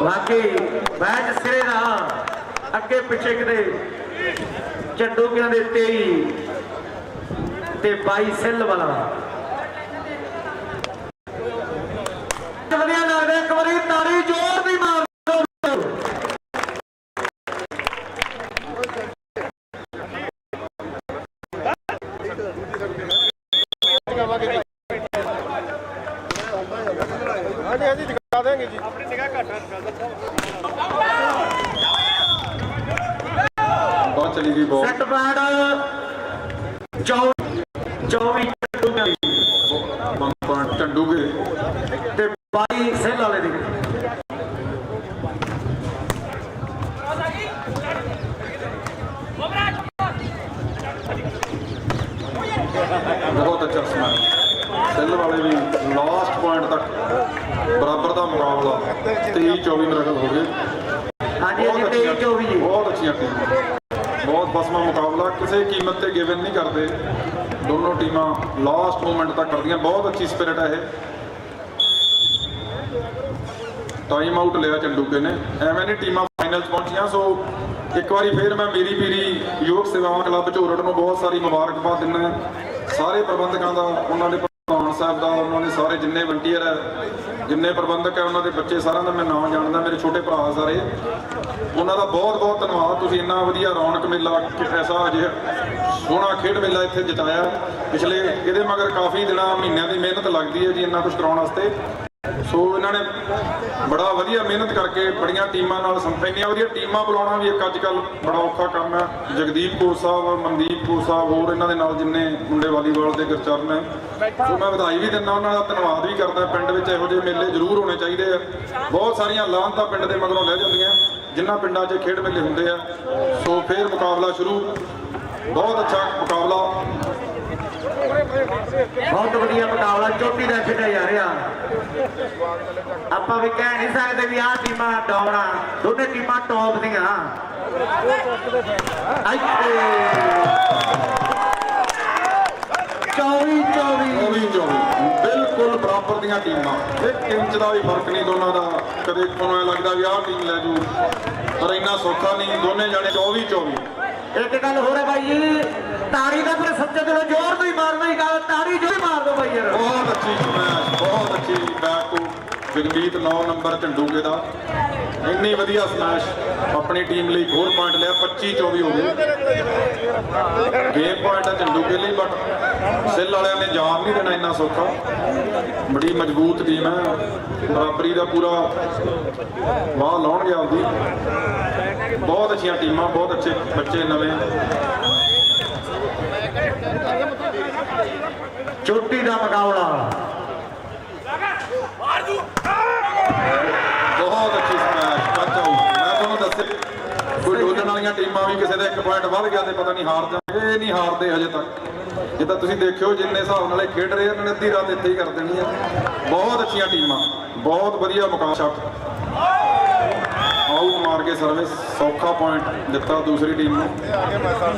ਬਾਕੀ ਮੈਚ ਸਿਰੇ ਦਾ ਅੱਗੇ ਪਿੱਛੇ ਕਿਤੇ ਚੱਡੂਕਿਆਂ ਦੇ 23 ਤੇ 22 ਸਿੱਲ ਵਾਲਾ ਵਧੀਆ ਲੱਗਦਾ ਇੱਕ ਵਾਰੀ ਤਾੜੀ ਜ਼ੋਰ ਦੀ ਮਾਰ ਦਿਓ ਹਾਂਜੀ ਹਾਂਜੀ ਦਿਖਾ ਦੇਵਾਂਗੇ ਜੀ ਆਪਣੀ ਨਿਗਾਹ ਘੱਟ ਬਹੁਤ ਚਲੀ ਗਈ ਬਾਲ ਸੈੱਟ ਬੈਟ 24 24 ਚੱਡੂਕਿਆਂ ਦੀ ਪੁਆਇੰਟ ਚੰਡੂਗੇ ਤੇ 22 ਸਿੱਲ ਵਾਲੇ ਦੀ ਬਹੁਤ ਅੱਛਾ ਸਮਾਨ ਸੈੱਲ ਵਾਲੇ ਵੀ ਲਾਸਟ ਪੁਆਇੰਟ ਤੱਕ ਬਰਾਬਰ ਦਾ ਮੁਕਾਬਲਾ 23 24 ਮੇਰੇ ਖਿਆਲ ਹੋ ਗਏ ਹਾਂਜੀ ਹਾਂਜੀ 23 24 ਜੀ। ਬਹੁਤ ਅੱਛੀਆਂ ਟੀਮਾਂ ਬਹੁਤ ਫਸਮਾ ਮੁਕਾਬਲਾ ਕਿਸੇ ਕੀਮਤ ਤੇ ਗਿਵਨ ਨਹੀਂ ਕਰਦੇ। ਦੋਨੋਂ ਟੀਮਾਂ ਲਾਸਟ ਮੂਮੈਂਟ ਤੱਕ ਕਰਦੀਆਂ। ਬਹੁਤ ਅੱਛੀ ਸਪਿਰਿਟ ਹੈ ਇਹ। ਟਾਈਮ ਆਊਟ ਲਿਆ ਚੰਡੂਕੇ ਨੇ। ਐਵੇਂ ਨਹੀਂ ਟੀਮਾਂ ਫਾਈਨਲ 'ਚ ਪਹੁੰਚੀਆਂ ਸੋ ਇੱਕ ਵਾਰੀ ਫੇਰ ਮੈਂ ਮੇਰੀ ਪੀਰੀ ਯੋਗ ਸੇਵਾਵਾਂ ਕਲੱਬ ਝੋਰੜ ਨੂੰ ਬਹੁਤ ਸਾਰੀ ਮੁਬਾਰਕਬਾਦ ਦਿੰਦਾ ਸਾਰੇ ਪ੍ਰਬੰਧਕਾਂ ਦਾ ਉਹਨਾਂ ਦੇ ਪ੍ਰਧਾਨ ਸਾਹਿਬ ਦਾ, ਉਹਨਾਂ ਦੇ ਸਾਰੇ ਜਿੰਨੇ ਵਲੰਟੀਅਰ ਹੈ ਜਿੰਨੇ ਪ੍ਰਬੰਧਕ ਹੈ ਉਹਨਾਂ ਦੇ ਬੱਚੇ ਸਾਰਿਆਂ ਦਾ ਮੈਂ ਨਾਮ ਜਾਣਦਾ, ਮੇਰੇ ਛੋਟੇ ਭਰਾ ਸਾਰੇ। ਉਹਨਾਂ ਦਾ ਬਹੁਤ ਬਹੁਤ ਧੰਨਵਾਦ। ਤੁਸੀਂ ਇੰਨਾ ਵਧੀਆ ਰੌਣਕ ਮੇਲਾ ਕਿ ਐਸਾ ਅਜੇ ਸੋਹਣਾ ਖੇਡ ਮੇਲਾ ਇੱਥੇ ਜਿਤਾਇਆ। ਪਿਛਲੇ, ਇਹਦੇ ਮਗਰ ਕਾਫੀ ਦਿਨਾਂ ਮਹੀਨਿਆਂ ਦੀ ਮਿਹਨਤ ਲੱਗਦੀ ਹੈ ਜੀ, ਇੰਨਾ ਕੁਝ ਕਰਾਉਣ ਵਾਸਤੇ। ਸੋ ਇਹਨਾਂ ਨੇ ਬੜਾ ਵਧੀਆ ਮਿਹਨਤ ਕਰਕੇ ਬੜੀਆਂ ਟੀਮਾਂ ਨਾਲ ਸੰਪ ਇੰਨੀਆਂ ਵਧੀਆ ਟੀਮਾਂ ਬੁਲਾਉਣਾ ਵੀ ਇੱਕ ਅੱਜ ਕੱਲ ਬੜਾ ਔਖਾ ਕੰਮ ਹੈ। ਜਗਦੀਪ ਕੌਰ ਸਾਹਿਬ, ਮਨਦੀਪ ਕੌਰ ਸਾਹਿਬ ਹੋਰ ਇਹਨਾਂ ਦੇ ਨਾਲ ਜਿੰਨੇ ਮੁੰਡੇ ਵਾਲੀਬਾਲ ਦੇ ਗੁਰਚਰਨ ਹੈ। ਸੋ ਮੈਂ ਵਧਾਈ ਵੀ ਦਿੰਦਾ ਉਹਨਾਂ ਦਾ, ਧੰਨਵਾਦ ਵੀ ਕਰਦਾ। ਪਿੰਡ ਵਿੱਚ ਇਹੋ ਜਿਹੇ ਮੇਲੇ ਜ਼ਰੂਰ ਹੋਣੇ ਚਾਹੀਦੇ ਆ। ਬਹੁਤ ਸਾਰੀਆਂ ਲਾਹਨਤਾਂ ਪਿੰਡ ਦੇ ਮਗਰੋਂ ਲੈ ਜਾਂਦੀਆਂ। ਜਿਨ੍ਹਾਂ ਪਿੰਡਾਂ 'ਚ ਖੇਡ ਮੇਲੇ ਹੁੰਦੇ ਆ। ਸੋ ਫੇਰ ਮੁਕਾਬਲਾ ਸ਼ੁਰੂ। ਬਹੁਤ ਅੱਛਾ ਮੁਕਾਬਲਾ। ਬਹੁਤ ਵਧੀਆ ਮੁਕਾਬਲਾ ਚੋਟੀ ਦਾ ਖੇਡਿਆ ਜਾ ਰਿਹਾ। ਆਪਾਂ ਵੀ ਕਹਿ ਨਹੀਂ ਸਕਦੇ ਵੀ ਆਹ ਟੀਮਾਂ ਡਾਉਣਾ ਦੋਨੇ ਟੀਮਾਂ ਟੌਪ ਦੀਆਂ। ਚੌਵੀ ਚੌਵੀ 24 24 ਬਿਲਕੁਲ ਬਰਾਬਰ ਦੀਆਂ ਟੀਮਾਂ। ਇੱਕ ਇੰਚ ਦਾ ਵੀ ਫ਼ਰਕ ਨਹੀਂ ਦੋਨਾਂ ਦਾ। ਕਦੇ ਐਂ ਲੱਗਦਾ ਵੀ ਆਹ ਟੀਮ ਲੈ ਜੂ। ਪਰ ਇੰਨਾ ਸੌਖਾ ਨਹੀਂ। ਦੋਨੇ ਜਾਣੇ 24 24 ਇੱਕ ਗੱਲ ਹੋਰ ਹੈ ਬਾਈ ਜੀ। ਤਾੜੀ ਦਾ ਫਿਰ ਸੱਚੇ ਦਿਲੋਂ ਜ਼ੋਰ ਤੋਂ ਹੀ ਮਾਰਨਾ ਹੀ ਗੱਲ ਤਾੜੀ ਜੋ ਮਾਰ ਦੋ ਬਾਈ ਯਾਰ। ਬਹੁਤ ਅੱਛੀ ਸਮੈਸ਼ ਬਹੁਤ ਅੱਛੀ back to Jagmeet 9 number Jhanduke ਦਾ। ਇੰਨੀ ਵਧੀਆ ਸਮੈਸ਼ ਆਪਣੀ ਟੀਮ ਲਈ ਹੋਰ ਪੁਆਇੰਟ ਲਿਆ 25 24 ਹੋ ਗਏ ਗੇਮ ਪੁਆਇੰਟ ਹੈ ਝੰਡੂਕੇ ਲਈ ਬਟ ਸਿੱਲ ਵਾਲਿਆਂ ਨੇ ਜਾਨ ਨਹੀਂ ਦੇਣਾ ਇੰਨਾ ਸੌਖਾ। ਬੜੀ ਮਜ਼ਬੂਤ ਟੀਮ ਹੈ। ਬਰਾਬਰੀ ਦਾ ਪੂਰਾ ਵਾਹ ਲਾਉਣਗੇ ਆਪਦੀ। ਬਹੁਤ ਅੱਛੀਆਂ ਟੀਮਾਂ ਬਹੁਤ ਅੱਛੇ ਬੱਚੇ ਨਵੇਂ। ਚੋਟੀ ਦਾ ਮੁਕਾਬਲਾ। ਬਹੁਤ ਅੱਛੀ ਸਮੈਸ਼ ਆਊਟ ਮੈਂ ਤੁਹਾਨੂੰ ਦੱਸਿਆ ਕੋਈ ਡੋਲਣ ਵਾਲੀਆਂ ਟੀਮਾਂ ਵੀ ਕਿਸੇ ਦਾ ਇੱਕ ਪੁਆਇੰਟ ਵੱਧ ਗਿਆ ਤੇ ਪਤਾ ਨਹੀਂ ਹਾਰ ਜਾਣਗੇ ਇਹ ਨਹੀਂ ਹਾਰਦੇ ਹਜੇ ਤੱਕ। ਜੇ ਤਾਂ ਤੁਸੀਂ ਦੇਖਿਓ ਜਿੰਨੇ ਹਿਸਾਬ ਨਾਲ ਇਹ ਖੇਡ ਰਹੇ ਆ, ਇਹਨਾਂ ਨੇ ਅੱਧੀ ਰਾਤ ਇੱਥੇ ਹੀ ਕਰ ਦੇਣੀ ਹੈ ਬਹੁਤ ਅੱਛੀਆਂ ਟੀਮਾਂ ਬਹੁਤ ਵਧੀਆ ਮੁਕਾਬਲਾ। ਮਾਰ ਕੇ ਸਰਵਿਸ ਸੌਖਾ ਪੁਆਇੰਟ ਦਿੱਤਾ ਦੂਸਰੀ ਟੀਮ ਨੂੰ। ਆਗੇ ਮੈਂ ਸਰ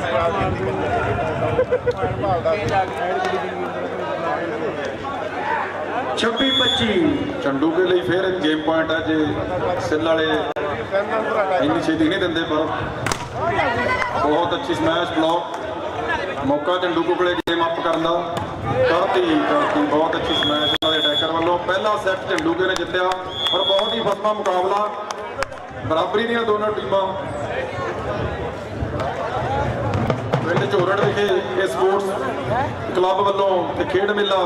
ਭਾਲਦਾ 26 25 ਚੰਡੂਕੇ ਲਈ ਫੇਰ ਗੇਮ ਪੁਆਇੰਟ ਹੈ ਜੇ ਸਿੱਲ ਵਾਲੇ ਇੰਨੀ ਛੇਤੀ ਨਹੀਂ ਦਿੰਦੇ ਪਰ ਬਹੁਤ ਅੱਛੀ ਸਮੈਸ਼ ਬਲੌਕ ਮੌਕਾ ਝੰਡੂ ਕੋਲੇ ਗੇਮ ਅਪ ਕਰਨ ਦਾ। ਕਰਤੀ ਕਰਤੀ ਬਹੁਤ ਅੱਛੀ ਸਮੈਸ਼ ਉਹਨਾਂ ਦੇ ਅਟੈਕਰ ਵੱਲੋਂ ਪਹਿਲਾ ਸੈੱਟ ਝੰਡੂਕੇ ਨੇ ਜਿੱਤਿਆ। ਪਰ ਬਹੁਤ ਹੀ ਫਸਮਾ ਮੁਕਾਬਲਾ। ਬਰਾਬਰੀ ਦੀਆਂ ਦੋਨਾਂ ਟੀਮਾਂ ਪਿੰਡ ਝੋਰੜ ਵਿਖੇ ਇਹ ਸਪੋਰਟਸ ਕਲੱਬ ਵੱਲੋਂ ਤੇ ਖੇਡ ਮੇਲਾ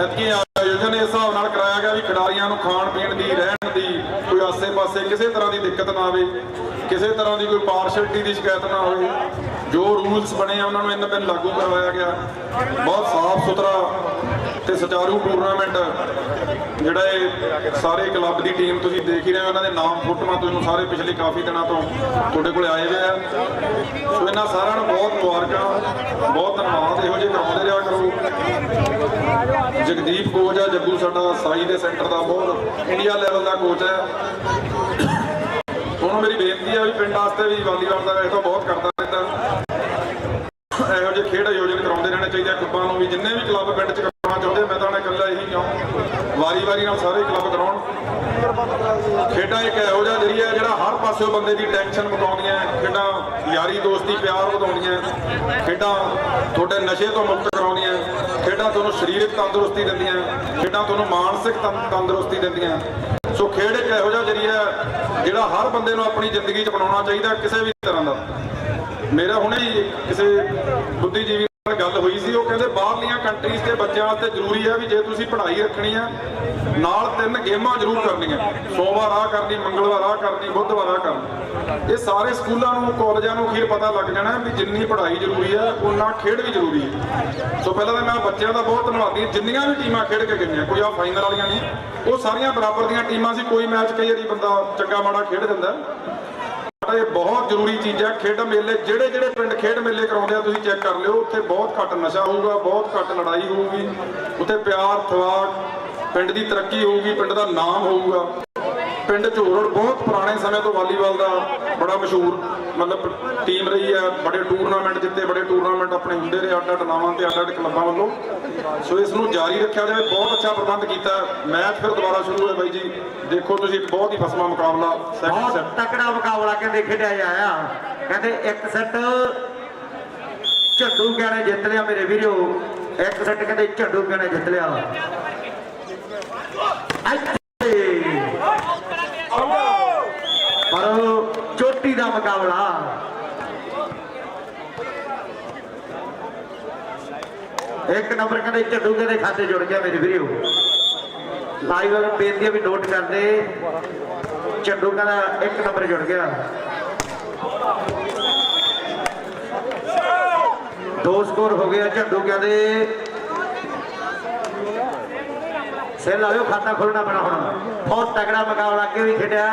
ਐਤਕੀ ਆਯੋਜਨ ਇਸ ਹਿਸਾਬ ਨਾਲ ਕਰਾਇਆ ਗਿਆ ਵੀ ਖਿਡਾਰੀਆਂ ਨੂੰ ਖਾਣ ਪੀਣ ਦੀ, ਰਹਿਣ ਦੀ ਕੋਈ ਆਸੇ-ਪਾਸੇ ਕਿਸੇ ਤਰ੍ਹਾਂ ਦੀ ਦਿੱਕਤ ਨਾ ਆਵੇ, ਕਿਸੇ ਤਰ੍ਹਾਂ ਦੀ ਕੋਈ ਪਾਰਸ਼ਲਟੀ ਦੀ ਸ਼ਿਕਾਇਤ ਨਾ ਹੋਵੇ। ਜੋ ਰੂਲਸ ਬਣੇ ਆ, ਉਹਨਾਂ ਨੂੰ ਇਹਨਾਂ ਦਿਨ ਲਾਗੂ ਕਰਵਾਇਆ ਗਿਆ। ਬਹੁਤ ਸਾਫ਼ ਸੁਥਰਾ ਤੇ ਸੁਚਾਰੂ ਟੂਰਨਾਮੈਂਟ, ਜਿਹੜਾ ਇਹ ਸਾਰੇ ਕਲੱਬ ਦੀ ਟੀਮ ਤੁਸੀਂ ਦੇਖ ਹੀ ਰਹੇ ਹੋ, ਇਹਨਾਂ ਦੇ ਨਾਮ, ਫੋਟੋਆਂ ਤੁਹਾਨੂੰ ਸਾਰੇ ਪਿਛਲੇ ਕਾਫੀ ਦਿਨਾਂ ਤੋਂ ਤੁਹਾਡੇ ਕੋਲ ਆਏ ਹੋਏ ਆ। ਸੋ ਇਹਨਾਂ ਸਾਰਿਆਂ ਨੂੰ ਬਹੁਤ ਮੁਬਾਰਕਾਂ, ਬਹੁਤ ਧੰਨਵਾਦ, ਇਹੋ ਜਿਹੇ ਕਰਾਉਂਦੇ ਰਿਹਾ ਕਰੋ। ਜਗਦੀਪ ਕੋਚ ਆ, ਜੱਗੂ ਸਾਡਾ ਸਾਈ ਦੇ ਸੈਂਟਰ ਦਾ ਬਹੁਤ ਇੰਡੀਆ ਲੈਵਲ ਦਾ ਕੋਚ ਹੈ ਹੁਣ ਮੇਰੀ ਬੇਨਤੀ ਆ ਵੀ ਪਿੰਡ ਵਾਸਤੇ ਵੀ ਵਾਲੀਬਾਲ ਦਾ ਇਹ ਤਾਂ ਬਹੁਤ ਕਰਦਾ ਰਹਿੰਦਾ ਇਹੋ ਜਿਹੇ ਖੇਡ ਆਯੋਜਨ ਕਰਾਉਂਦੇ ਰਹਿਣੇ ਚਾਹੀਦੇ ਆ ਕਲੱਬਾਂ ਨੂੰ ਵੀ ਜਿੰਨੇ ਵੀ ਕਲੱਬ ਪਿੰਡ 'ਚ ਕਰਾਉਣਾ ਚਾਹੁੰਦੇ ਆ, ਮੈਂ ਤਾਂ ਨਾ ਇਕੱਲਾ ਇਹੀ ਕਹਾਂ ਵਾਰੀ-ਵਾਰੀ ਨਾਲ ਸਾਰੇ ਕਲੱਬ ਕਰਾਉਣ ਖੇਡਾਂ ਇੱਕ ਇਹੋ ਜਿਹਾ ਜਰੀਆ ਜਿਹੜਾ ਹਰ ਪਾਸਿਓਂ ਬੰਦੇ ਦੀ ਟੈਨਸ਼ਨ ਮੁਕਾਉਂਦੀਆਂ ਖੇਡਾਂ ਯਾਰੀ ਦੋਸਤੀ, ਪਿਆਰ ਵਧਾਉਂਦੀਆਂ ਖੇਡਾਂ ਤੁਹਾਡੇ ਨਸ਼ੇ ਤੋਂ ਮੁਕਤ ਕਰਾਉਂਦੀਆਂ ਖੇਡਾਂ ਤੁਹਾਨੂੰ ਸਰੀਰਕ ਤੰਦਰੁਸਤੀ ਦਿੰਦੀਆਂ ਖੇਡਾਂ ਤੁਹਾਨੂੰ ਮਾਨਸਿਕ ਤੰ- ਤੰਦਰੁਸਤੀ ਦਿੰਦੀਆਂ ਸੋ ਖੇਡ ਇੱਕ ਇਹੋ ਜਿਹਾ ਜਰੀਆ ਜਿਹੜਾ ਹਰ ਬੰਦੇ ਨੂੰ ਆਪਣੀ ਜ਼ਿੰਦਗੀ 'ਚ ਬਣਾਉਣਾ ਚਾਹੀਦਾ ਕਿਸੇ ਵੀ ਤਰ੍ਹਾਂ ਦਾ। ਮੇਰਾ ਹੁਣੇ ਹੀ ਕਿਸੇ ਬੁੱਧੀਜੀਵੀ ਨਾਲ ਗੱਲ ਹੋਈ ਸੀ ਉਹ ਕਹਿੰਦੇ ਬਾਹਰਲੀਆਂ ਕੰਟਰੀਜ਼ ਦੇ ਬੱਚਿਆਂ ਵਾਸਤੇ ਜ਼ਰੂਰੀ ਹੈ ਵੀ ਜੇ ਤੁਸੀਂ ਪੜ੍ਹਾਈ ਰੱਖਣੀ ਹੈ ਨਾਲ ਤਿੰਨ ਗੇਮਾਂ ਜ਼ਰੂਰ ਕਰਨੀਆਂ। ਸੋਮਵਾਰ ਆ ਕਰਨੀ, ਮੰਗਲਵਾਰ ਆ ਕਰਨੀ, ਬੁੱਧਵਾਰ ਆ ਕਰਨੀ। ਇਹ ਸਾਰੇ ਸਕੂਲਾਂ ਨੂੰ, ਕਾਲਜਾਂ ਨੂੰ ਅਖੀਰ ਪਤਾ ਲੱਗ ਜਾਣਾ ਵੀ ਜਿੰਨੀ ਪੜ੍ਹਾਈ ਜ਼ਰੂਰੀ ਹੈ ਉਨਾ ਖੇਡ ਵੀ ਜ਼ਰੂਰੀ ਹੈ ਸੋ ਪਹਿਲਾਂ ਤਾਂ ਮੈਂ ਬੱਚਿਆਂ ਦਾ ਬਹੁਤ ਧੰਨਵਾਦੀ ਹਾਂ। ਜਿੰਨੀਆਂ ਵੀ ਟੀਮਾਂ ਖੇਡ ਕੇ ਗਈਆਂ, ਕੋਈ ਆ ਫਾਈਨਲ ਵਾਲੀਆਂ ਨਹੀਂ, ਉਹ ਸਾਰੀਆਂ ਬਰਾਬਰ ਦੀਆਂ ਟੀਮਾਂ ਸੀ। ਕੋਈ ਮੈਚ ਕਈ ਵਾਰੀ ਬੰਦਾ ਚੰਗਾ ਮਾੜਾ ਖੇਡ ਦਿੰਦਾ। ਇਹ ਬਹੁਤ ਜ਼ਰੂਰੀ ਚੀਜ਼ ਹੈ ਖੇਡ ਮੇਲੇ, ਜਿਹੜੇ ਜਿਹੜੇ ਪਿੰਡ ਖੇਡ ਮੇਲੇ ਕਰਾਉਂਦੇ ਆ, ਤੁਸੀਂ ਚੈੱਕ ਕਰ ਲਿਓ, ਉੱਥੇ ਬਹੁਤ ਘੱਟ ਨਸ਼ਾ ਹੋਊਗਾ, ਬਹੁਤ ਘੱਟ ਲੜਾਈ ਹੋਊਗੀ, ਉੱਥੇ ਪਿਆਰ ਥਵਾਕ ਪਿੰਡ ਦੀ ਤਰੱਕੀ ਹੋਊਗੀ, ਪਿੰਡ ਦਾ ਨਾਮ ਹੋਊਗਾ। ਪਿੰਡ ਝੋਰੜ ਬਹੁਤ ਪੁਰਾਣੇ ਸਮੇਂ ਤੋਂ ਵਾਲੀਬਾਲ ਦਾ ਬੜਾ ਮਸ਼ਹੂਰ ਮਤਲਬ ਟੀਮ ਰਹੀ ਹੈ ਬੜੇ ਟੂਰਨਾਮੈਂਟ ਜਿੱਤੇ ਬੜੇ ਟੂਰਨਾਮੈਂਟ ਆਪਣੇ ਹੁੰਦੇ ਰਹੇ ਅੱਡ ਅੱਡ ਨਾਵਾਂ ਤੇ ਅੱਡ ਅੱਡ ਕਲੱਬਾਂ ਵੱਲੋਂ। ਸੋ ਇਸ ਨੂੰ ਜਾਰੀ ਰੱਖਿਆ ਜਾਵੇ। ਬਹੁਤ ਅੱਛਾ ਪ੍ਰਬੰਧ ਕੀਤਾ। ਮੈਚ ਫਿਰ ਦੁਬਾਰਾ ਸ਼ੁਰੂ ਹੈ ਬਾਈ ਜੀ। ਦੇਖੋ ਤੁਸੀਂ ਇੱਕ ਬਹੁਤ ਹੀ ਫਸਮਾ ਮੁਕਾਬਲਾ। ਬਹੁਤ ਤਕੜਾ ਮੁਕਾਬਲਾ ਕਹਿੰਦੇ ਖੇਡਿਆ ਜਾਇਆ ਕਹਿੰਦੇ ਇੱਕ ਸੈੱਟ ਝੰਡੂ ਕਹਿੰਦੇ ਜਿੱਤ ਲਿਆ ਮੇਰੇ ਵੀਰੋ। ਇੱਕ ਸੈੱਟ ਕਹਿੰਦੇ ਝੰਡੂ ਕਹਿੰਦੇ ਜਿੱਤ ਲਿਆ ਇੱਥੇ। ਪਰ ਚੋਟੀ ਦਾ ਮੁਕਾਬਲਾ। ਇੱਕ ਨੰਬਰ ਕਹਿੰਦੇ ਝੰਡੂ ਕਹਿੰਦੇ ਖਾਤੇ ਜੁੜ ਗਿਆ ਮੇਰੇ ਵੀਰੋ। ਲਾਈਵ ਬੇਨਤੀ ਹੈ ਵੀ ਨੋਟ ਕਰਦੇ। ਝੰਡੂ ਕਹਿੰਦਾ ਇੱਕ ਨੰਬਰ ਜੁੜ ਗਿਆ। ਦੋ ਸਕੋਰ ਹੋ ਗਿਆ ਝੰਡੂ ਕਹਿੰਦੇ। ਸੇਲ ਆਇਓ ਖਾਤਾ ਖੋਲਣਾ ਪੈਣਾ ਹੁਣ। ਬਹੁਤ ਤਗੜਾ ਮੁਕਾਬਲਾ ਅੱਗੇ ਵੀ ਖੇਡਿਆ।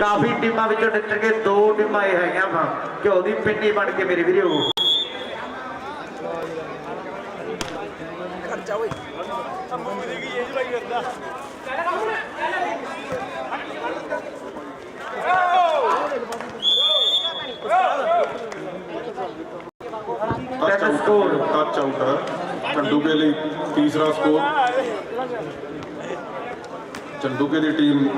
ਕਾਫੀ ਟੀਮਾਂ ਵਿੱਚੋਂ ਨਿਕਲ ਕੇ ਦੋ ਟੀਮਾਂ ਇਹ ਹੈਗੀਆਂ ਵਾ। ਘਿਓ ਦੀ ਪਿੰਡੀ ਬਣ ਕੇ ਮੇਰੇ ਵੀਰੋ। Touch Ten score. Touch out ਹੈ ਚੰਡੂਕੇ ਲਈ ਤੀਸਰਾ ਸਕੋਰ ਚੰਡੂਕੇ ਦੀ ਟੀਮ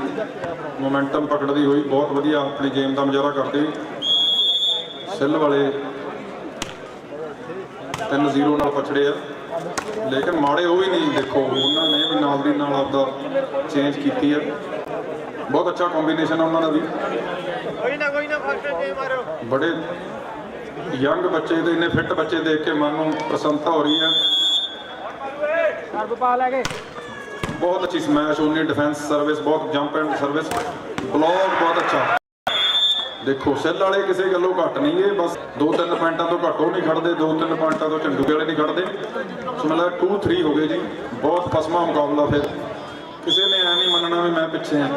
ਮੋਮੈਂਟਮ ਪਕੜਦੀ ਹੋਈ ਬਹੁਤ ਵਧੀਆ ਆਪਣੀ ਗੇਮ ਦਾ ਮੁਜ਼ਾਹਰਾ ਕਰਦੀ। ਸਿੱਲ ਵਾਲੇ 3-0 ਨਾਲ ਪਛੜੇ ਆ। ਲੇਕਿਨ ਮਾੜੇ ਉਹ ਵੀ ਨਹੀਂ ਦੇਖੋ ਉਹਨਾਂ ਨੇ ਵੀ ਨਾਲ ਦੀ ਨਾਲ ਆਪਦਾ ਚੇਂਜ ਕੀਤੀ ਹੈ ਬਹੁਤ ਅੱਛਾ ਕੰਬੀਨੇਸ਼ਨ ਹੈ ਉਹਨਾਂ ਦਾ ਵੀ। ਕੋਈ ਨਾ ਕੋਈ ਨਾ ਫਸਟ ਟੀਮ ਮਾਰੋ। ਬੜੇ ਯੰਗ ਬੱਚੇ ਤੇ ਇੰਨੇ ਫਿੱਟ ਬੱਚੇ ਦੇਖ ਕੇ ਮਨ ਨੂੰ ਪ੍ਰਸੰਨਤਾ ਹੋ ਰਹੀ ਹੈ ਸਰਬ ਪਾ ਲੈ ਬਹੁਤ ਅੱਛੀ ਸਮੈਸ਼ ਉਹਨੇ ਡਿਫੈਂਸ ਸਰਵਿਸ ਬਹੁਤ ਜੰਪ ਐਂਡ ਸਰਵਿਸ ਬਲੌਕ ਬਹੁਤ ਅੱਛਾ। ਦੇਖੋ ਸੈੱਲ ਵਾਲੇ ਕਿਸੇ ਗੱਲੋਂ ਘੱਟ ਨਹੀਂ ਇਹ ਬਸ 2-3 ਪੁਆਇੰਟਾਂ ਤੋਂ ਘੱਟ ਉਹ ਨਹੀਂ ਖੜਦੇ 2-3 ਪੁਆਇੰਟਾਂ ਤੋਂ ਝੰਡੂਕੇ ਵਾਲੇ ਨਹੀਂ ਖੜਦੇ। ਸੋ ਮਤਲਬ 2-3 ਹੋ ਗਏ ਜੀ। ਬਹੁਤ ਫਸਮਾ ਮੁਕਾਬਲਾ ਫਿਰ। ਕਿਸੇ ਨੇ ਐ ਨਹੀਂ ਮੰਨਣਾ ਵੀ ਮੈਂ ਪਿੱਛੇ ਹਾਂ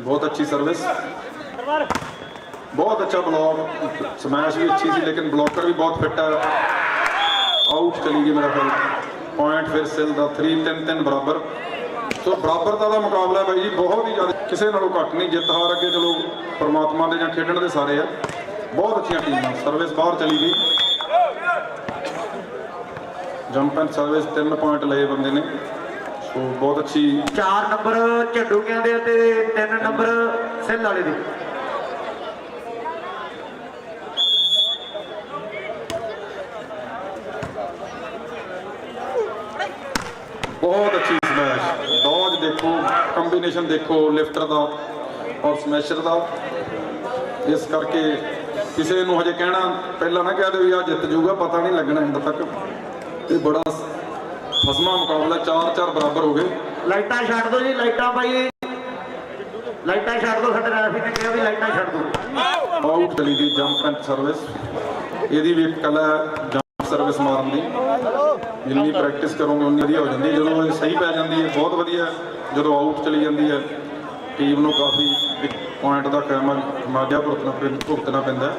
ਬਹੁਤ ਅੱਛੀ ਸਰਵਿਸ ਬਹੁਤ ਅੱਛਾ ਬਲੌਕ ਸਮੈਸ਼ ਵੀ ਅੱਛੀ ਸੀ, ਲੇਕਿਨ ਬਲੌਕਰ ਵੀ ਬਹੁਤ ਫਿੱਟ ਹੈ ਆਊਟ ਚਲੀ ਗਈ ਮੇਰਾ ਖਿਆਲ। ਪੁਆਇੰਟ ਫਿਰ ਸਿਲ ਦਾ 3 3 3 ਬਰਾਬਰ। ਸੋ ਬਰਾਬਰਤਾ ਦਾ ਮੁਕਾਬਲਾ ਬਾਈ ਜੀ, ਬਹੁਤ ਹੀ ਜ਼ਿਆਦਾ ਕਿਸੇ ਨਾਲੋਂ ਘੱਟ ਨਹੀਂ, ਜਿੱਤ ਹਾਰ ਅੱਗੇ ਚਲੋ ਪ੍ਰਮਾਤਮਾ ਦੇ ਜਾਂ ਖੇਡਣ ਦੇ ਸਾਰੇ ਆ। ਬਹੁਤ ਅੱਛੀਆਂ ਟੀਮਾਂ ਸਰਵਿਸ ਬਾਹਰ ਚਲੀ ਗਈ। ਜੰਪ ਐਂਡ ਸਰਵਿਸ 3 ਪੁਆਇੰਟ ਲਏ ਬੰਦੇ ਨੇ। ਸੋ ਬਹੁਤ ਅੱਛੀ 4 ਨੰਬਰ ਝੰਡੂ ਕਹਿੰਦੇ ਤੇ 3 ਨੰਬਰ ਸੈੱਲ ਵਾਲੇ ਦੇ ਬਹੁਤ ਅੱਛੀ ਸਮੈਸ਼ ਡੌਜ ਦੇਖੋ ਕੰਬੀਨੇਸ਼ਨ ਦੇਖੋ ਲਿਫਟਰ ਦਾ ਔਰ ਸਮੈਸ਼ਰ ਦਾ। ਇਸ ਕਰਕੇ ਕਿਸੇ ਨੂੰ ਹਜੇ ਕਹਿਣਾ ਪਹਿਲਾਂ ਨਾ ਕਹਿ ਦਿਓ ਵੀ ਆ ਜਿੱਤ ਜਾਊਗਾ ਪਤਾ ਨਹੀਂ ਲੱਗਣਾ ਇੰਦ ਤੱਕ। ਤੇ ਬੜਾ ਫਸਮਾ ਮੁਕਾਬਲਾ 4-4 ਬਰਾਬਰ ਹੋ ਗਏ। ਲਾਈਟਾਂ ਛੱਡ ਦਿਓ ਜੀ ਲਾਈਟਾਂ ਭਾਈ ਲਾਈਟਾਂ ਛੱਡ ਦਿਓ ਸਾਡੇ ਰਾਫੀ ਨੇ ਕਿਹਾ ਵੀ ਲਾਈਟਾਂ ਛੱਡ ਦਿਓ। ਆਊਟ ਚਲੀ ਗਈ ਜੰਪ ਐਂਡ ਸਰਵਿਸ। ਇਹਦੀ ਵੀ ਇੱਕ ਕਲਾ ਸਰਵਿਸ ਮਾਰਨ ਦੀ ਜਿੰਨੀ ਪ੍ਰੈਕਟਿਸ ਕਰੋਗੇ ਉਨੀ ਵਧੀਆ ਹੋ ਜਾਂਦੀ ਹੈ। ਜਦੋਂ ਇਹ ਸਹੀ ਪੈ ਜਾਂਦੀ ਹੈ ਬਹੁਤ ਵਧੀਆ। ਜਦੋਂ ਆਊਟ ਚਲੀ ਜਾਂਦੀ ਹੈ ਟੀਮ ਨੂੰ ਕਾਫੀ ਪੁਆਇੰਟ ਦਾ ਖੈਮਾ ਮਾਜਾ ਭੁਗਤਣਾ ਭੁਗਤਣਾ ਪੈਂਦਾ ਹੈ।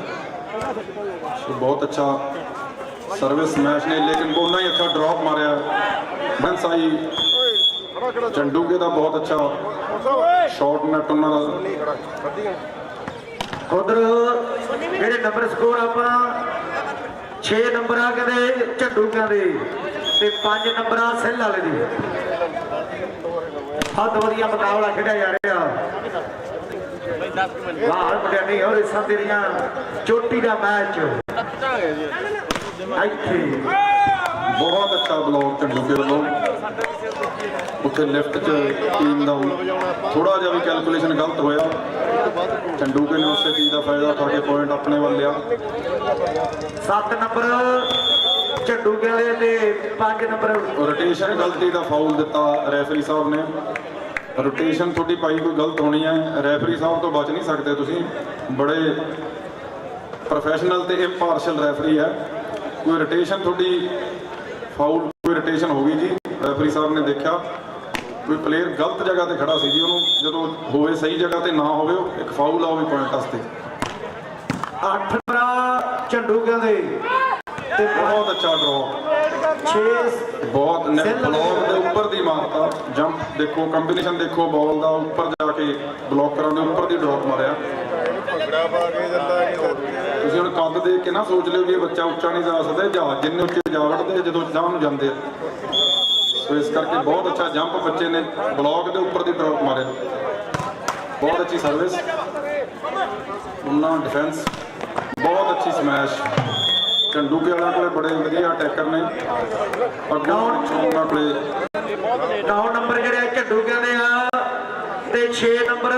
ਸੋ ਬਹੁਤ ਅੱਛਾ ਸਰਵਿਸ ਮੈਚ ਨੇ ਲੇਕਿਨ ਉਹਨਾਂ ਹੀ ਅੱਛਾ ਡ੍ਰੌਪ ਮਾਰਿਆ। ਬੰਸਾਈ ਚੰਡੂਕੇ ਦਾ ਬਹੁਤ ਅੱਛਾ ਸ਼ਾਟ ਨੈਟ ਉਹਨਾਂ ਦਾ। ਉਧਰ ਜਿਹੜੇ ਨੰਬਰ ਸਕੋਰ ਆਪਾਂ 6 ਨੰਬਰ ਆ ਕਹਿੰਦੇ ਝੱਡੂਕਿਆਂ ਦੇ ਤੇ 5 ਨੰਬਰ ਆ ਸੈੱਲ ਵਾਲੇ ਦੇ। ਬਹੁਤ ਵਧੀਆ ਮੁਕਾਬਲਾ ਖੇਡਿਆ ਜਾ ਰਿਹਾ। ਵਾਹ ਮੁੰਡਿਆ ਨਹੀਂ ਹੋਰ ਇਸਾਂ ਤੇਰੀਆਂ। ਚੋਟੀ ਦਾ ਮੈਚ। ਇੱਥੇ। ਬਹੁਤ ਅੱਛਾ ਬਲੌਕ ਚੰਡੂਕੇ ਵੱਲੋਂ ਉੱਥੇ ਲੈਫਟ 'ਚ ਟੀਮ ਦਾ ਥੋੜਾ ਜਿਹਾ ਵੀ ਕੈਲਕੂਲੇਸ਼ਨ ਗਲਤ ਹੋਇਆ। ਚੰਡੂਕੇ ਨੇ ਉਸੇ ਚੀਜ਼ ਦਾ ਫਾਇਦਾ ਉਠਾ ਕੇ ਪੁਆਇੰਟ ਆਪਣੇ ਵੱਲ ਲਿਆ। 7 ਨੰਬਰ ਝੱਡੂਕਿਆਂ ਦੇ ਤੇ 5 ਨੰਬਰ ਰੋਟੇਸ਼ਨ ਗਲਤੀ ਦਾ ਫਾਉਲ ਦਿੱਤਾ ਰੈਫਰੀ ਸਾਹਿਬ ਨੇ। ਰੋਟੇਸ਼ਨ ਤੁਹਾਡੀ ਪਾਈ ਕੋਈ ਗਲਤ ਹੋਣੀ ਹੈ। ਰੈਫਰੀ ਸਾਹਿਬ ਤੋਂ ਬਚ ਨਹੀਂ ਸਕਦੇ ਤੁਸੀਂ। ਬੜੇ ਪ੍ਰੋਫੈਸ਼ਨਲ ਤੇ ਇੰਪਾਰਸ਼ਲ ਰੈਫਰੀ ਹੈ। ਕੋਈ ਰੋਟੇਸ਼ਨ ਤੁਹਾਡੀ ਫਾਉਲ ਕੋਈ ਰੋਟੇਸ਼ਨ ਹੋ ਗਈ ਜੀ। ਰੈਫਰੀ ਸਾਹਿਬ ਨੇ ਦੇਖਿਆ ਕੋਈ ਪਲੇਅਰ ਗਲਤ ਜਗ੍ਹਾ ਤੇ ਖੜਾ ਸੀ ਜੀ ਉਹਨੂੰ ਜਦੋਂ ਹੋਵੇ ਸਹੀ ਜਗ੍ਹਾ ਤੇ ਨਾ ਹੋਵੇ ਉਹ ਇੱਕ ਫਾਉਲ ਆ ਉਹ ਵੀ ਪੁਆਇੰਟ ਵਾਸਤੇ। 8 ਨੰਬਰ ਝੱਡੂਕਿਆਂ ਦੇ ਤੇ ਬਹੁਤ ਅੱਛਾ ਡਰਾਅ 6 ਬਹੁਤ ਨੇ। ਬਲੌਕ ਦੇ ਉੱਪਰ ਦੀ ਮਾਰਤਾ। ਜੰਪ ਦੇਖੋ ਕੰਬੀਨੇਸ਼ਨ ਦੇਖੋ ਬਾਲ ਦਾ ਉੱਪਰ ਜਾ ਕੇ ਬਲੌਕਰਾਂ ਦੇ ਉੱਪਰ ਦੀ ਡ੍ਰੌਪ ਮਾਰਿਆ। ਭੰਗੜਾ ਪਾ ਕੇ ਜਾਂਦਾ ਕਿ ਤੁਸੀਂ ਹੁਣ ਕੱਦ ਦੇਖ ਕੇ ਨਾ ਸੋਚ ਲਿਓ ਵੀ ਇਹ ਬੱਚਾ ਉੱਚਾ ਨਹੀਂ ਜਾ ਸਕਦਾ ਜਹਾਜ਼ ਜਿੰਨੇ ਉੱਚੇ ਜਾ ਵੜਦੇ ਜਦੋਂ ਨੂੰ ਜਾਂਦੇ ਆ। ਸੋ ਇਸ ਕਰਕੇ ਬਹੁਤ ਅੱਛਾ ਜੰਪ ਬੱਚੇ ਨੇ ਬਲੌਕ ਦੇ ਉੱਪਰ ਦੀ ਡ੍ਰੌਪ ਮਾਰਿਆ। ਬਹੁਤ ਅੱਛੀ ਸਰਵਿਸ ਉਹਨਾਂ ਡਿਫੈਂਸ ਬਹੁਤ ਅੱਛੀ ਸਮੈਸ਼ ਚੰਡੂਕੇ ਵਾਲਿਆਂ ਕੋਲੇ ਬੜੇ ਵਧੀਆ ਅਟੈਕਰ ਨੇ। ਅੱਗੋਂ ਉਹਨਾਂ ਕੋਲੇ 9 ਨੰਬਰ ਜਿਹੜੇ ਝੱਡੂਕਿਆਂ ਦੇ ਆ ਤੇ 6 ਨੰਬਰ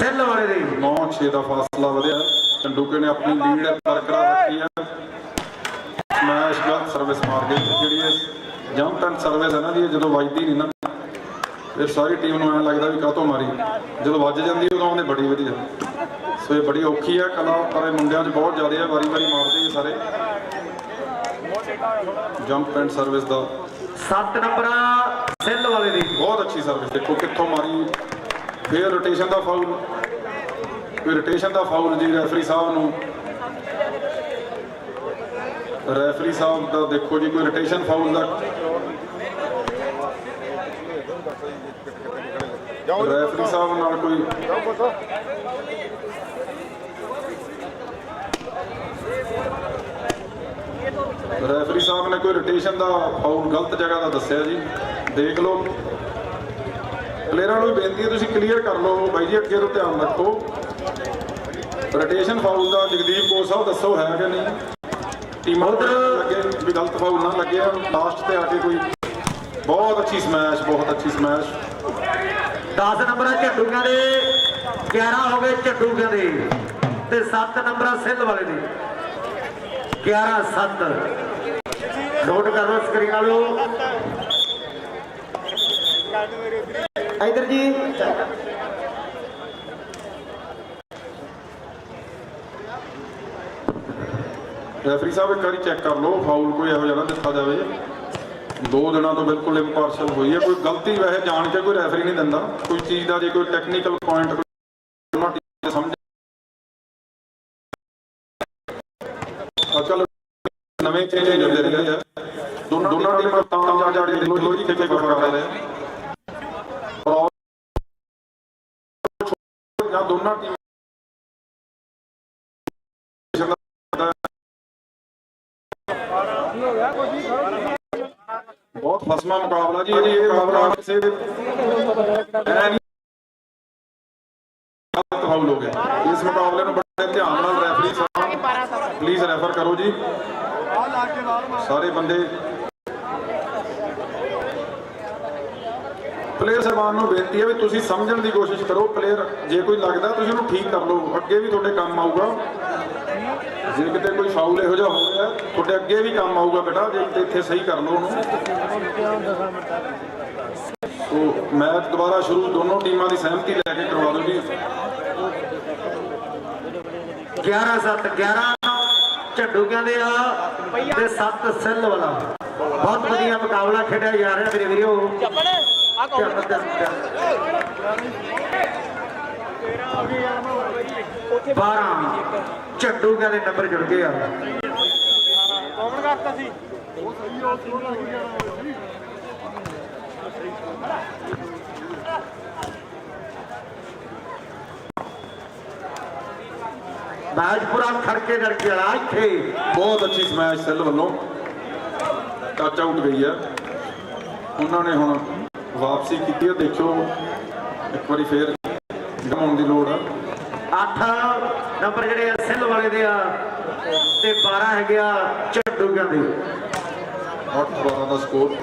ਸੈੱਲ ਵਾਲੇ ਦੇ। 9-6 ਦਾ ਫਾਸਲਾ ਵਧਿਆ। ਚੰਡੂਕੇ ਨੇ ਆਪਣੀ ਲੀਡ ਬਰਕਰਾਰ ਰੱਖੀ ਹੈ। ਸਮੈਸ਼ ਗਲਤ ਸਰਵਿਸ ਮਾਰ ਗਏ। ਜਿਹੜੀ ਇਹ ਜੰਪ ਐਂਡ ਸਰਵਿਸ ਹੈ ਨਾ ਜੀ ਜਦੋਂ ਵੱਜਦੀ ਨਹੀਂ ਨਾ। ਫਿਰ ਸਾਰੀ ਟੀਮ ਨੂੰ ਐਂ ਲੱਗਦਾ ਵੀ ਕਾਹਤੋਂ ਮਾਰੀ। ਜਦੋਂ ਵੱਜ ਜਾਂਦੀ ਉਦੋਂ ਉਹਨੇ ਬੜੀ ਵਧੀਆ। ਸੋ ਇਹ ਬੜੀ ਔਖੀ ਹੈ ਕਲਾ ਪਰ ਇਹ ਮੁੰਡਿਆਂ 'ਚ ਬਹੁਤ ਜ਼ਿਆਦਾ ਹੈ ਵਾਰੀ ਵਾਰੀ ਮਾਰਦੇ ਇਹ ਸਾਰੇ। ਜੰਪ ਐਂਡ ਸਰਵਿਸ ਦਾ। 7 ਨੰਬਰ ਆ ਸੈੱਲ ਵਾਲੇ ਦੀ। ਬਹੁਤ ਅੱਛੀ ਸਰਵਿਸ। ਦੇਖੋ ਕਿੱਥੋਂ ਮਾਰੀ। ਫੇਰ ਰੋਟੇਸ਼ਨ ਦਾ ਫਾਉਲ ਕੋਈ ਰੋਟੇਸ਼ਨ ਦਾ ਫਾਉਲ ਜੀ ਰੈਫਰੀ ਸਾਹਿਬ ਨੂੰ। ਰੈਫਰੀ ਸਾਹਿਬ ਦਾ ਦੇਖੋ ਜੀ, ਕੋਈ ਰੋਟੇਸ਼ਨ ਫਾਉਲ ਦਾ। ਰੈਫਰੀ ਸਾਹਿਬ ਨਾਲ ਕੋਈ ਰੈਫਰੀ ਸਾਹਿਬ ਨੇ ਕੋਈ ਰੋਟੇਸ਼ਨ ਦਾ ਫਾਉਲ ਗਲਤ ਜਗ੍ਹਾ ਦਾ ਦੱਸਿਆ ਜੀ। ਦੇਖ ਲਓ। ਪਲੇਅਰਾਂ ਨੂੰ ਬੇਨਤੀ ਹੈ, ਤੁਸੀਂ ਕਲੀਅਰ ਕਰ ਲਓ। ਬਾਈ ਜੀ, ਅੱਗੇ ਤੋਂ ਧਿਆਨ ਰੱਖੋ। ਰੋਟੇਸ਼ਨ ਫਾਉਲ ਦਾ ਜਗਦੀਪ ਕੋਚ ਸਾਹਿਬ ਦੱਸੋ, ਹੈ ਕਿ ਨਹੀਂ? ਟੀਮਾਂ ਨੂੰ ਲੱਗੇ ਵੀ ਗਲਤ ਫਾਉਲ ਨਾ ਲੱਗੇ ਲਾਸਟ ਤੇ ਆ ਕੇ ਕੋਈ ਬਹੁਤ ਅੱਛੀ ਸਮੈਸ਼ ਬਹੁਤ ਅੱਛੀ ਸਮੈਸ਼ 10 ਨੰਬਰ ਆ ਝੱਡੂਕਿਆਂ ਦੇ 11 ਹੋ ਗਏ ਝੱਡੂਕਿਆਂ ਦੇ ਤੇ 7 ਨੰਬਰ ਸੈੱਲ ਵਾਲੇ ਦੇ 11 7 ਨੋਟ ਕਰ ਲਓ ਸਕਰੀਨ ਵਾਲੋ। ਇਧਰ ਜੀ। ਰੈਫਰੀ ਸਾਹਿਬ, ਇੱਕ ਵਾਰੀ ਚੈੱਕ ਕਰ ਲਓ ਫਾਉਲ ਕੋਈ ਇਹੋ ਜਿਹਾ ਨਾ ਦਿੱਤਾ ਜਾਵੇ। ਦੋ ਦਿਨਾਂ ਤੋਂ ਬਿਲਕੁਲ ਇੰਪਾਰਸ਼ਲ ਹੋਈ ਹੈ। ਕੋਈ ਗਲਤੀ ਵੈਸੇ ਜਾਣ ਕੇ ਕੋਈ ਰੈਫਰੀ ਨਹੀਂ ਦਿੰਦਾ। ਕੋਈ ਚੀਜ਼ ਦਾ ਜੇ ਕੋਈ ਟੈਕਨੀਕਲ ਪੁਆਇੰਟ ਉਹਨਾਂ ਟੀਮ ਸਮਝ ਅਕਲ ਨਵੇਂ ਚੇਂਜ ਹੁੰਦੇ ਰਹਿੰਦੇ ਆ। ਦੋਨੋਂ ਦੋਨਾਂ ਟੀਮਾਂ ਤਾਂ ਜਾ ਜਾ ਕੇ ਦੇਖੋ ਜੀ ਕਿੱਥੇ ਕਰ ਰਹੇ। ਆ ਜਾਂ ਦੋਨਾਂ ਟੀਮਾਂ ਬਹੁਤ ਮੁਕਾਬਲਾ ਜੀ, ਇਹ ਮੁਕਾਬਲਾ ਕਿਸੇ ਐ ਨਹੀਂ ਫਾਉਲ ਹੋ ਗਿਆ। ਇਸ ਮੁਕਾਬਲੇ ਨੂੰ ਬੜੇ ਧਿਆਨ ਨਾਲ ਰੈਫਰੀ ਸਾਹਿਬ ਪਲੀਜ਼ ਰੈਫਰ ਕਰੋ ਜੀ। ਸਾਰੇ ਬੰਦੇ ਪਲੇਅਰ ਸਾਹਿਬਾਨ ਨੂੰ ਬੇਨਤੀ ਹੈ ਵੀ ਤੁਸੀਂ ਸਮਝਣ ਦੀ ਕੋਸ਼ਿਸ਼ ਕਰੋ। ਪਲੇਅਰ ਜੇ ਕੋਈ ਲੱਗਦਾ, ਤੁਸੀਂ ਉਹਨੂੰ ਠੀਕ ਕਰ ਲਓ। ਅੱਗੇ ਵੀ ਤੁਹਾਡੇ ਕੰਮ ਆਊਗਾ। ਜੇ ਕਿਤੇ ਕੋਈ ਫਾਉਲ ਇਹੋ ਜਿਹਾ ਹੋ ਰਿਹਾ ਤੁਹਾਡੇ ਅੱਗੇ ਵੀ ਕੰਮ ਆਊਗਾ ਬੇਟਾ ਜੇ ਇੱਥੇ ਸਹੀ ਕਰ ਲਓ ਉਹਨੂੰ। ਸੋ ਮੈਚ ਦੁਬਾਰਾ ਸ਼ੁਰੂ ਦੋਨੋਂ ਟੀਮਾਂ ਦੀ ਸਹਿਮਤੀ ਲੈ ਕੇ ਕਰਵਾ ਦਿਓ ਜੀ 11 7 11 ਝੰਡੂਕਿਆਂ ਦੇ ਆ ਤੇ 7 ਸੈੱਲ ਵਾਲਾ। ਬਹੁਤ ਵਧੀਆ ਮੁਕਾਬਲਾ ਖੇਡਿਆ ਜਾ ਰਿਹਾ ਮੇਰੇ ਵੀਰੋ। ਚੱਪਣ ਆ ਕੌਣ ਧਿਆਨ ਨਾਲ, ਧਿਆਨ ਨਾਲ। 12 ਝੰਡੂਕਿਆਂ ਦੇ ਨੰਬਰ ਜੁੜ ਗਏ ਆ। ਕੌਣ ਕਰਤਾ ਸੀ ਮੈਚ ਪੂਰਾ ਖੜਕੇ ਜੜਕੇ ਆਇਆ ਇੱਥੇ। ਬਹੁਤ ਅੱਛੀ ਸਮੈਸ਼ ਸੈੱਲ ਵੱਲੋਂ। ਟੱਚ ਆਊਟ ਗਈ ਆ। ਉਹਨਾਂ ਨੇ ਹੁਣ ਵਾਪਸੀ ਕੀਤੀ ਹੈ ਦੇਖੋ। ਇੱਕ ਵਾਰੀ ਫੇਰ ਗਮਾਉਣ ਦੀ ਲੋੜ ਆ। 8 ਨੰਬਰ ਜਿਹੜੇ ਆ ਸੈੱਲ ਵਾਲੇ ਦੇ ਆ ਤੇ 12 ਹੈਗੇ ਆ ਝੰਡੂਕਿਆਂ ਦੇ। 8 12 ਦਾ ਸਕੋਰ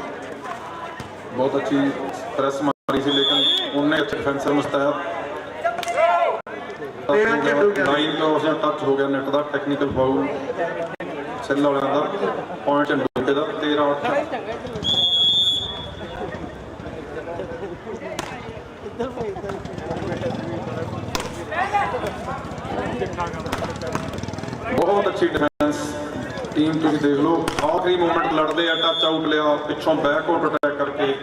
ਬਹੁਤ ਅੱਛੀ ਪ੍ਰੈਸ ਮਾਰੀ ਸੀ ਲੇਕਿਨ ਉਹਨੇ ਅੱਛਾ ਡਿਫੈਂਸਰ ਮੁਸਤਾਬ ਤੇਰਾਂ ਝੰਡੂ ਗਿਆ। ਲਾਈਨ ਕ੍ਰੋਸ ਜਾਂ ਟੱਚ ਹੋ ਗਿਆ ਨੈਟ ਦਾ ਟੈਕਨੀਕਲ ਫਾਉਲ ਸੈੱਲ ਵਾਲਿਆਂ ਦਾ ਪੁਆਇੰਟ ਝੰਡੂ ਦਾ 13 8 ਬਹੁਤ ਅੱਛੀ ਡਿਫੈਂਸ ਟੀਮ ਤੁਸੀਂ ਦੇਖ ਲਓ। ਆਖਰੀ ਮੂਮੈਂਟ ਲੜਦੇ ਆ ਟੱਚ ਆਊਟ ਲਿਆ ਪਿੱਛੋਂ ਬੈਕ ਆਊਟ ਅਟੈਕ ਕਰਕੇ।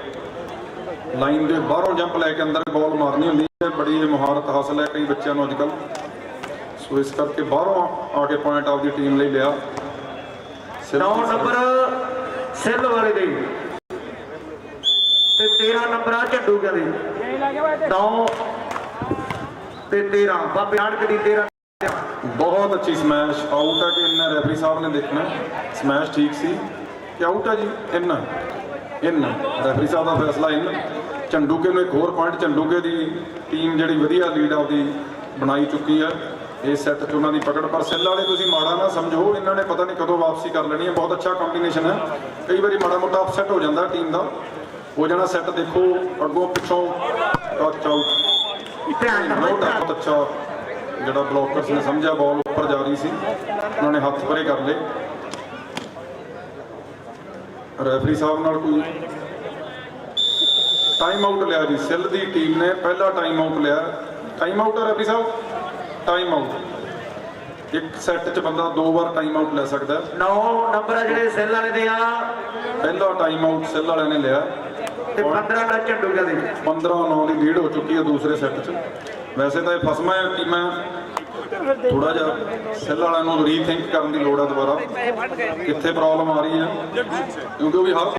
ਲਾਈਨ ਦੇ ਬਾਹਰੋਂ ਜੰਪ ਲੈ ਕੇ ਅੰਦਰ ਬਾਲ ਮਾਰਨੀ ਹੁੰਦੀ ਹੈ। ਬੜੀ ਇਹ ਮਹਾਰਤ ਹਾਸਲ ਹੈ ਕਈ ਬੱਚਿਆਂ ਨੂੰ ਅੱਜਕੱਲ ਸੋ ਇਸ ਕਰਕੇ ਬਾਹਰੋਂ ਆ ਕੇ ਪੁਆਇੰਟ ਆਪਦੀ ਟੀਮ ਲਈ ਲਿਆ। 9 ਨੰਬਰ ਸੈੱਲ ਵਾਲੇ ਦੇ। ਤੇ 13 ਨੰਬਰ ਆ ਝੰਡੂਕਿਆਂ ਦੇ 9 ਤੇ 13 ਬਾਬੇ ਆਣਕ ਦੀ 13 ਬਹੁਤ ਅੱਛੀ ਸਮੈਸ਼ ਆਊਟ ਹੈ ਕਿ ਇੰਨਾ ਰੈਫਰੀ ਸਾਹਿਬ ਨੇ ਦੇਖਣਾ। ਸਮੈਸ਼ ਠੀਕ ਸੀ। ਕਿ ਆਊਟ ਹੈ ਜੀ ਇੰਨਾ ਇੰਨਾ। ਰੈਫਰੀ ਸਾਹਿਬ ਦਾ ਫੈਸਲਾ ਇੰਨਾ। ਚੰਡੂਕੇ ਨੂੰ ਇੱਕ ਹੋਰ ਪੁਆਇੰਟ ਚੰਡੂਕੇ ਦੀ ਟੀਮ ਜਿਹੜੀ ਵਧੀਆ ਲੀਡ ਆਪਦੀ ਬਣਾਈ ਚੁੱਕੀ ਹੈ ਇਸ ਸੈੱਟ 'ਚ ਉਹਨਾਂ ਦੀ ਪਕੜ। ਪਰ ਸੈੱਲ ਵਾਲੇ ਤੁਸੀਂ ਮਾੜਾ ਨਾ ਸਮਝੋ, ਇਹਨਾਂ ਨੇ ਪਤਾ ਨਹੀਂ ਕਦੋਂ ਵਾਪਸੀ ਕਰ ਲੈਣੀ ਹੈ ਬਹੁਤ ਅੱਛਾ ਕੰਬੀਨੇਸ਼ਨ ਹੈ ਕਈ ਵਾਰੀ ਮਾੜਾ ਮੋਟਾ ਅਪਸੈਟ ਹੋ ਜਾਂਦਾ ਟੀਮ ਦਾ। ਹੋ ਜਾਣਾ ਸੈੱਟ ਦੇਖੋ, ਅੱਗੋਂ ਪਿੱਛੋਂ ਟੱਚ ਆਊਟ ਧਿਆਨ ਨਾਲ ਬਹੁਤ ਬਹੁਤ ਅੱਛਾ ਜਿਹੜਾ ਬਲੌਕਰਸ ਨੇ ਸਮਝਿਆ ਬਾਲ ਉੱਪਰ ਜਾ ਰਹੀ ਸੀ। ਉਹਨਾਂ ਨੇ ਹੱਥ ਪਰੇ ਕਰ ਲਏ। ਰੈਫਰੀ ਸਾਹਿਬ ਨਾਲ ਕੋਈ ਟਾਈਮ ਆਊਟ ਲਿਆ ਜੀ। ਸੈੱਲ ਦੀ ਟੀਮ ਨੇ ਪਹਿਲਾ ਟਾਈਮ ਆਊਟ ਲਿਆ। ਟਾਈਮ ਆਊਟ ਹੈ ਰੈਫਰੀ ਸਾਹਿਬ? ਟਾਈਮ ਆਊਟ ਇੱਕ ਸੈੱਟ 'ਚ ਬੰਦਾ ਦੋ ਵਾਰ ਟਾਈਮ ਆਊਟ ਲੈ ਸਕਦਾ। 9 ਨੰਬਰ ਜਿਹੜੇ ਸੈੱਲ ਵਾਲੇ ਦੇ ਆ। ਪਹਿਲਾ ਟਾਈਮ ਆਊਟ ਸੈੱਲ ਵਾਲਿਆਂ ਨੇ ਲਿਆ। ਤੇ 15 ਦਾ ਝੰਡੂਕਿਆਂ ਦੇ 15 9 ਦੀ ਲੀਡ ਹੋ ਚੁੱਕੀ ਹੈ ਦੂਸਰੇ ਸੈੱਟ 'ਚ। ਵੈਸੇ ਤਾਂ ਇਹ ਫਸਮਾ ਹੈ ਕਿ ਮੈਂ ਥੋੜਾ ਜਿਹਾ ਸੈੱਲ ਵਾਲਿਆਂ ਨੂੰ ਰੀਥਿੰਕ ਕਰਨ ਦੀ ਲੋੜ ਹੈ ਦੁਬਾਰਾ। ਕਿੱਥੇ ਪ੍ਰੋਬਲਮ ਆ ਰਹੀ ਹੈ? ਕਿਉਂਕਿ ਉਹ ਵੀ ਹਰ